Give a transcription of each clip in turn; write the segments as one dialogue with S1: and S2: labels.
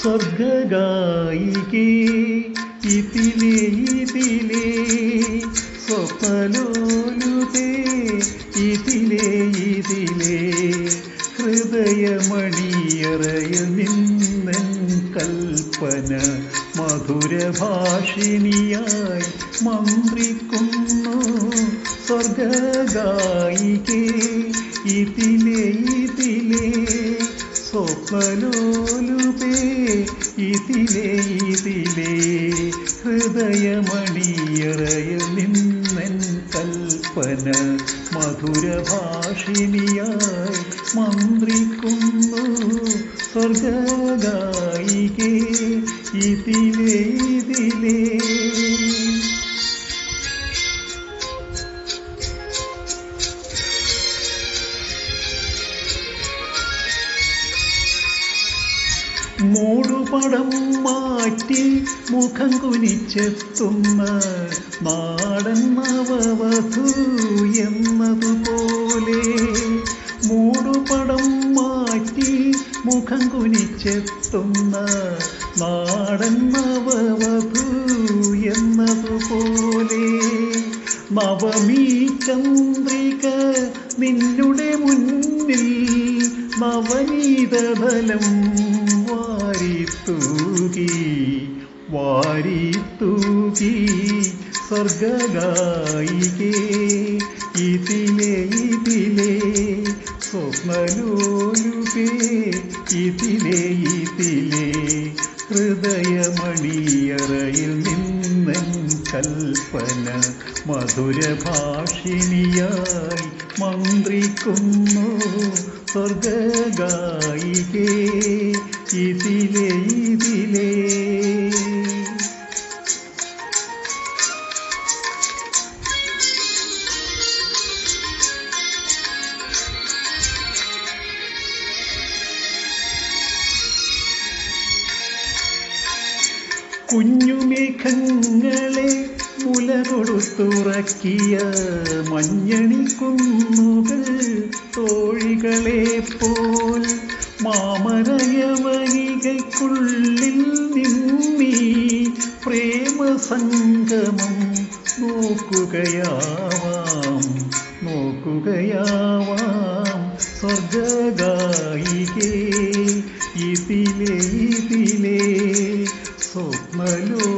S1: സ്വർഗായികേ ഇതിലേ ഇതിലേ സ്വപ്നലോലുതേ ഇതിലേ ഇതിലേ ഹൃദയമണിയറയ നിന്നൻ കൽപ്പന മധുരഭാഷിണിയായി മന്ത്രിക്കുന്നു. സ്വർഗായികേ ഇതിലേ ഇതിലേ സ്വപ്നലോലുപേ ഇതിലേ ഇതിലേ ഹൃദയമണിയറയ നിന്നൻ കൽപ്പന മധുരഭാഷിണിയായി മന്ത്രിക്കുന്നു സ്വർഗായികേ ഇതിലേ ഇതിലേ. മൂടുപടം മാറ്റി മുഖം കുനിച്ചെത്തുന്ന നാടൻ നവവധു എന്നതുപോലെ മൂടുപടം മാറ്റി മുഖം കുനിച്ചെത്തുന്ന നാടൻ നവവധു എന്നതുപോലെ നവമീ ചന്ദ്രിക നിന്നുടെ മുന്നിൽ നവനീതഫലം വാരിത്തൂകി വാരിത്തൂകി സ്വർഗായികേ ഇതിലേ ഇതിലേ സ്വപ്നലോലുകേ ഇതിലേ ഇതിലേ ഹൃദയമണിയറയിൽ നിന്നൻ കൽപ്പന മധുരഭാഷിണിയായി മന്ത്രിക്കുന്നു. സ്വർഗായികേ ഇതിലേ ഇതിലേ. കുഞ്ഞുമേഘങ്ങളെ മുല കൊടുത്തുറക്കിയ മഞ്ഞണി കുന്നുകൾ തോഴികളെ പോൽ മാമരയവനികയ്ക്കുള്ളിൽ നിന്നീ പ്രേമസംഗമം നോക്കുകയാവാം നോക്കുകയാവാം. സ്വർഗായികേ ഇതിലേ ഇതിലേ സ്വപ്നലോലുപേ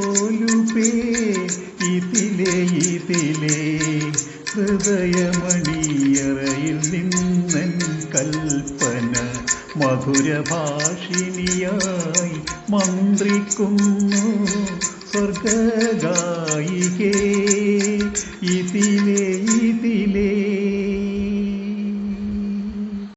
S1: ഹൃദയമണിയറയിൽ നിന്നൻ കൽപ്പന മധുരഭാഷിണിയായി മന്ത്രിക്കുന്നു സ്വർഗായികേ ഇതിലേ